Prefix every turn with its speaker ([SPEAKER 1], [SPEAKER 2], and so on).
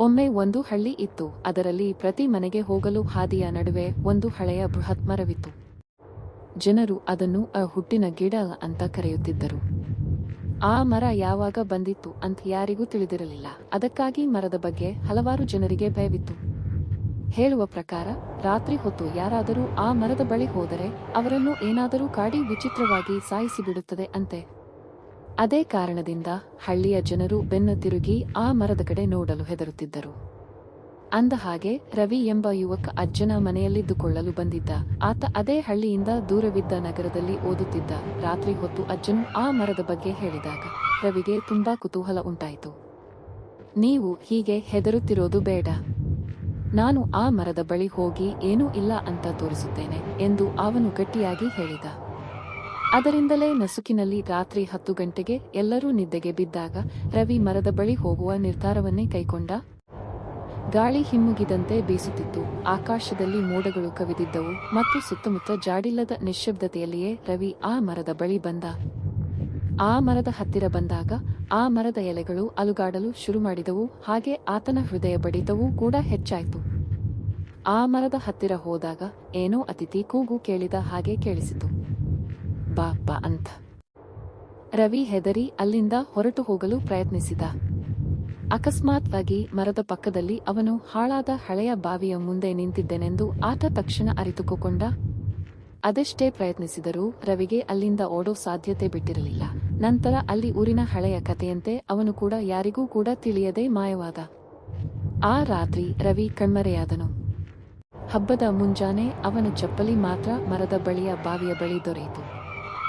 [SPEAKER 1] ಒಮ್ಮೆ ಒಂದು ಹಳ್ಳಿ ಇತ್ತು, ಅದರಲ್ಲಿ ಪ್ರತಿ ಮನೆಗೆ ಹೋಗಲು ಹಾದಿಯ ನಡುವೆ ಒಂದು ಹಳೆಯ ಬೃಹತ್ ಮರವಿತ್ತು. ಜನರು ಅದನ್ನು ಆ ಹುಟ್ಟಿನ ಗಿಡ ಅಂತ ಕರೆಯುತ್ತಿದ್ದರು. ಆ ಮರ ಯಾವಾಗ ಬಂದಿತ್ತು ಅಂತ ಯಾರಿಗೂ ತಿಳಿದಿರಲಿಲ್ಲ. ಅದಕ್ಕಾಗಿ ಮರದ ಬಗ್ಗೆ ಹಲವಾರು ಜನರಿಗೆ ಭಯವಿತ್ತು. ಹೇಳುವ ಪ್ರಕಾರ, ರಾತ್ರಿ ಹೊತ್ತು ಯಾರಾದರೂ ಆ ಮರದ ಬಳಿ ಹೋದರೆ, ಅವರನ್ನು ಏನಾದರೂ ಕಾಡಿ ವಿಚಿತ್ರವಾಗಿ ಸಾಯಿಸಿಬಿಡುತ್ತದೆ ಅಂತೆ ಅದೇ ಕಾರಣದಿಂದ ಹಳ್ಳಿಯ ಜನರು ಬೆನ್ನು ತಿರುಗಿ ಆ ಮರದ ಕಡೆ ನೋಡಲು ಹೆದರುತ್ತಿದ್ದರು. ಅಂದ ಹಾಗೆ ರವಿ ಎಂಬ ಯುವಕ ಅಜ್ಜನ ಮನೆಯಲ್ಲಿದ್ದುಕೊಳ್ಳಲು ಬಂದಿದ್ದ. ಆತ ಅದೇ ಹಳ್ಳಿಯಿಂದ ದೂರವಿದ್ದ ನಗರದಲ್ಲಿ ಓದುತ್ತಿದ್ದ. ರಾತ್ರಿ ಹೊತ್ತು ಅಜ್ಜನು ಆ ಮರದ ಬಗ್ಗೆ ಹೇಳಿದಾಗ ರವಿಗೆ ತುಂಬಾ ಕುತೂಹಲ ಉಂಟಾಯಿತು. ನೀವು ಹೀಗೆ ಹೆದರುತ್ತಿರೋದು ಬೇಡ. ನಾನು ಆ ಮರದ ಬಳಿ ಹೋಗಿ ಏನೂ ಇಲ್ಲ ಅಂತ ತೋರಿಸುತ್ತೇನೆ ಎಂದು ಅವನು ಗಟ್ಟಿಯಾಗಿ ಹೇಳಿದ. ಅದರಿಂದಲೇ ನಸುಕಿನಲ್ಲಿ ರಾತ್ರಿ ಹತ್ತು ಗಂಟೆಗೆ ಎಲ್ಲರೂ ನಿದ್ದೆಗೆ ಬಿದ್ದಾಗ ರವಿ ಮರದ ಬಳಿ ಹೋಗುವ ನಿರ್ಧಾರವನ್ನೇ ಕೈಕೊಂಡ. ಗಾಳಿ ಹಿಮ್ಮುಗಿದಂತೆ ಬೀಸುತ್ತಿತ್ತು. ಆಕಾಶದಲ್ಲಿ ಮೋಡಗಳು ಕವಿದಿದ್ದವು ಮತ್ತು ಸುತ್ತಮುತ್ತ ಜಾಡಿಲ್ಲದ ನಿಶ್ಶಬ್ದತೆಯಲ್ಲಿಯೇ ರವಿ ಆ ಮರದ ಬಳಿ ಬಂದ. ಆ ಮರದ ಹತ್ತಿರ ಬಂದಾಗ ಆ ಮರದ ಎಲೆಗಳು ಅಲುಗಾಡಲು ಶುರು ಮಾಡಿದವು. ಹಾಗೆ ಆತನ ಹೃದಯ ಬಡಿತವೂ ಕೂಡ ಹೆಚ್ಚಾಯಿತು. ಆ ಮರದ ಹತ್ತಿರ ಹೋದಾಗ ಏನೋ ಅತಿಥಿ ಕೂಗು ಕೇಳಿದ ಹಾಗೆ ಕೇಳಿಸಿತು. ಅಂತ. ರವಿ ಹೆದರಿ ಅಲ್ಲಿಂದ ಹೊರಟು ಹೋಗಲು ಪ್ರಯತ್ನಿಸಿದ. ಅಕಸ್ಮಾತ್ವಾಗಿ ಮರದ ಪಕ್ಕದಲ್ಲಿ ಅವನು ಹಾಳಾದ ಹಳೆಯ ಬಾವಿಯ ಮುಂದೆ ನಿಂತಿದ್ದೆನೆಂದು ಆತ ತಕ್ಷಣ ಅರಿತುಕೊಂಡ. ಅದೆಷ್ಟೇ ಪ್ರಯತ್ನಿಸಿದರೂ ರವಿಗೆ ಅಲ್ಲಿಂದ ಓಡೋ ಸಾಧ್ಯತೆ ಬಿಟ್ಟಿರಲಿಲ್ಲ. ನಂತರ ಅಲ್ಲಿ ಊರಿನ ಹಳೆಯ ಕಥೆಯಂತೆ ಅವನು ಕೂಡ ಯಾರಿಗೂ ಕೂಡ ತಿಳಿಯದೆ ಮಾಯವಾದ. ಆ ರಾತ್ರಿ ರವಿ ಕಣ್ಮರೆಯಾದನು. ಹಬ್ಬದ ಮುಂಜಾನೆ ಅವನ ಚಪ್ಪಲಿ ಮಾತ್ರ ಮರದ ಬಳಿಯ ಬಾವಿಯ ಬಳಿ ದೊರೆಯಿತು.